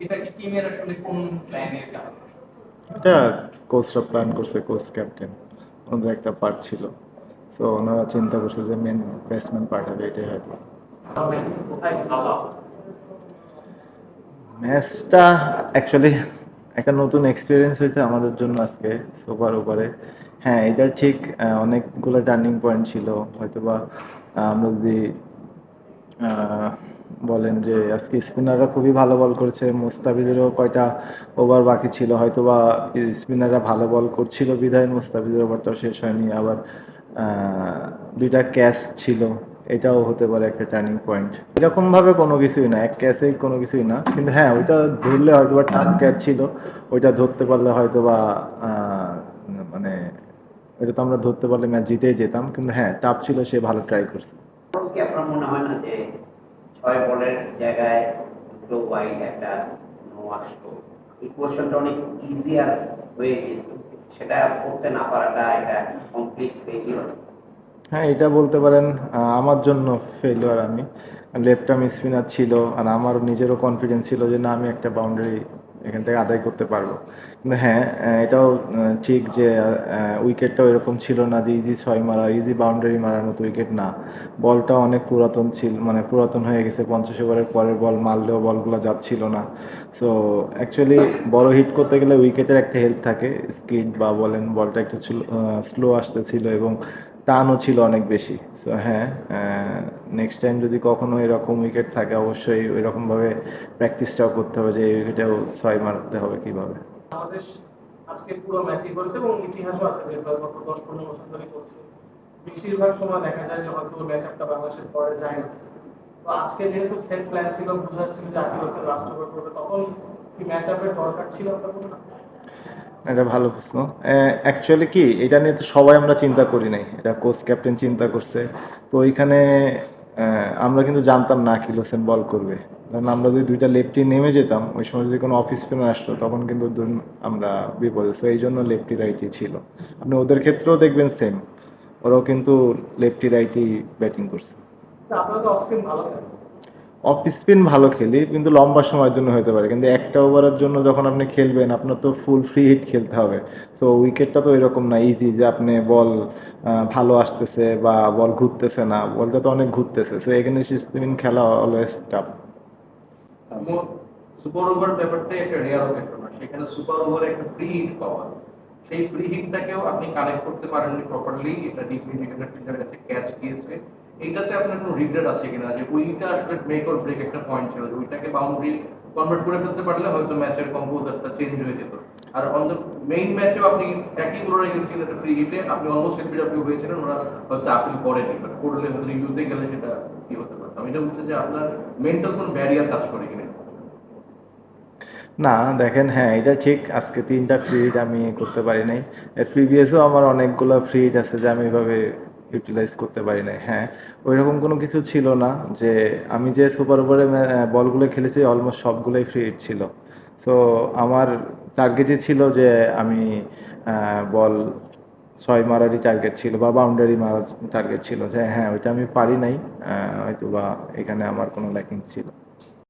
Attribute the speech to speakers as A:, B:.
A: এটা কি টিমের আসলে কোন প্ল্যানের কারণ?
B: এটা কোচরা প্ল্যান করছে কোচ ক্যাপ্টেন ওদের একটা পার্ট ছিল। সো ওনারা চিন্তা করছে যে মেন ব্যাটসম্যান হবে এটাই হয়তো। ম্যাচটা অ্যাকচুয়ালি একটা নতুন এক্সপিরিয়েন্স হয়েছে আমাদের জন্য আজকে সুপার ওভারে হ্যাঁ এটা ঠিক অনেকগুলো টার্নিং পয়েন্ট ছিল। হয়তোবা আমরা যদি আহ, বলেন যে, আজকে স্পিনাররা খুবই ভালো বল করেছে। মুস্তাফিজেরও কয়টা ওভার বাকি ছিল, হয়তোবা স্পিনাররা ভালো বল করছিল বিধায়, মুস্তাফিজের ওভারটাও শেষ হয়নি। আবার দুইটা ক্যাচ ছিল, এটাও হতে পারে একটা টার্নিং পয়েন্ট। এরকমভাবে কোনো কিছুই না, এক ক্যাচেই কোনো কিছুই না। কিন্তু হ্যাঁ ওইটা ধরলে হয়তো বা টাফ ক্যাচ ছিল, ওইটা ধরতে পারলে হয়তো বা মানে এটা তো আমরা ধরতে পারলে ম্যাচ জিতেই যেতাম। কিন্তু হ্যাঁ টাফ ছিল, সে ভালো ট্রাই করছে।
C: ছয় বলের জায়গায় দুটো ওয়াইড একটা নো আসতো। ইকুয়েশনটা অনেক ইজিয়ার হয়ে গেছে সেটা করতে না পারাটা এটা কমপ্লিট ফেলিওর
B: হ্যাঁ এটা বলতে পারেন আমার জন্য ফেলিওর আমি। লেফট আর্ম স্পিনার ছিল, আর আমার নিজেরও কনফিডেন্স ছিল যে না, আমি একটা বাউন্ডারি এখান থেকে আদায় করতে পারব। কিন্তু হ্যাঁ এটাও ঠিক যে উইকেটটাও এরকম ছিল না যে ইজি ছয় মারা ইজি বাউন্ডারি মারার মতো উইকেট না। বলটা অনেক পুরাতন ছিল মানে পুরাতন হয়ে গেছে, পঞ্চাশ ওভারের পরের বল মারলেও বলগুলো যাচ্ছিল না। সো অ্যাকচুয়ালি বড় হিট করতে গেলে উইকেটের একটা হেল্প থাকে স্কিড বা বলেন, বলটা একটু স্লো আসতেছিল এবং টানও ছিল অনেক বেশি। সো হ্যাঁ নেক্সট টাইম যদি কখনো এরকম উইকেট থাকে, অবশ্যই ওই রকমভাবে প্র্যাকটিসটাও করতে হবে যে, এই উইকেটেও ছয় মারতে হবে কীভাবে।
A: আজকে পুরো ম্যাচই করেছে এবং ইতিহাসও আছে যে গত দশ পনেরো বছর ধরে করছে। বেশিরভাগ সময় দেখা যায় যে, হয়তো ম্যাচ আপটা বাংলাদেশের পরে যায় না। তো আজকে যেহেতু সেট প্ল্যান ছিল, বোঝা যাচ্ছিল যে আজকে লাস্ট ওভার করবে তখন কি ম্যাচ আপের দরকার ছিল আপনার?
B: এটা ভালো প্রশ্ন। অ্যাকচুয়ালি কি, এটা নিয়ে তো সবাই আমরা চিন্তা করি নাই। এটা কোচ ক্যাপ্টেন চিন্তা করছে। তো ওইখানে আমরা কিন্তু জানতাম না কি হোসেন বল করবে। কারণ আমরা যদি দুইটা লেফটি নেমে যেতাম, ওই সময় যদি কোনো অফিস স্পিনার আসতো, তখন কিন্তু আমরা বিপদে। সো এই জন্য লেফটি রাইটি ছিল। আপনি ওদের ক্ষেত্রেও দেখবেন সেম ওরাও কিন্তু লেফটি রাইটি ব্যাটিং করছে।
A: তো ভালো
B: অফ স্পিন ভালো খেলি, কিন্তু লম্বা সময়ের জন্য হতে পারে। কিন্তু একটা ওভারের জন্য যখন আপনি খেলবেন, আপনার তো ফুল ফ্রি হিট খেলতে হবে। সো উইকেটটা তো এরকম না ইজি যে আপনি বল ভালো আসতেছে বা বল ঘুরতেছে না। বলটা তো অনেক ঘুরতেছে। সো এখানে স্পিন খেলা অলওয়েজ টাফ
D: সুপার ওভার ব্যাপারটাই একটা রেয়ার ব্যাপার সেখানে সুপার ওভারে একটা ফ্রি হিট পাওয়া। সেই ফ্রি হিটটাকেও আপনি কানেক্ট করতে পারেননি প্রপারলি এটা ডিসিপ্লিনের ফিল্ডার কাছে ক্যাচ দিয়েছে। এইটাতে আপনার কোনো রিগ্রেট আছে কিনা? যে ওইটা আসলে মেক অর ব্রেক একটা পয়েন্ট ছিল, যে ওইটাকে বাউন্ডারি কনভার্ট করে ফেলতে পারলে হয়তো ম্যাচের কম্পোজারটা চেঞ্জ হয়ে যেত। আর অন দ্য মেইন ম্যাচেও আপনি একই বলার এগেন্স্ট একটা ফ্রি হিটে আপনি অলমোস্ট এলবিডব্লিউ হয়েছিলেন, ওরা হয়তো আপিল করেনি বাট করলে হয়তো রিভিউতে গেলে সেটা কি হতে পারতো? আমি এটা বলছি যে আপনার মেন্টাল কোন ব্যারিয়ার কাজ করে কিনা?
B: না, দেখেন হ্যাঁ এটা ঠিক, আজকে তিনটা ফ্রি আমি করতে পারি নাই। এর প্রিভিয়াসও আমার অনেকগুলো ফ্রি আছে যে আমি এভাবে ইউটিলাইজ করতে পারি নাই। হ্যাঁ ওই রকম কোনো কিছু ছিল না যে আমি যে সুপার ওভারে বলগুলো খেলেছি অলমোস্ট সবগুলোই ফ্রি হিট ছিল। সো আমার টার্গেটই ছিল যে আমি বল ছয় মারারই টার্গেট ছিল বা বাউন্ডারি মারার টার্গেট ছিল যে হ্যাঁ ওইটা আমি পারি নাই হয়তো বা এখানে আমার কোনো ল্যাকিংস ছিল।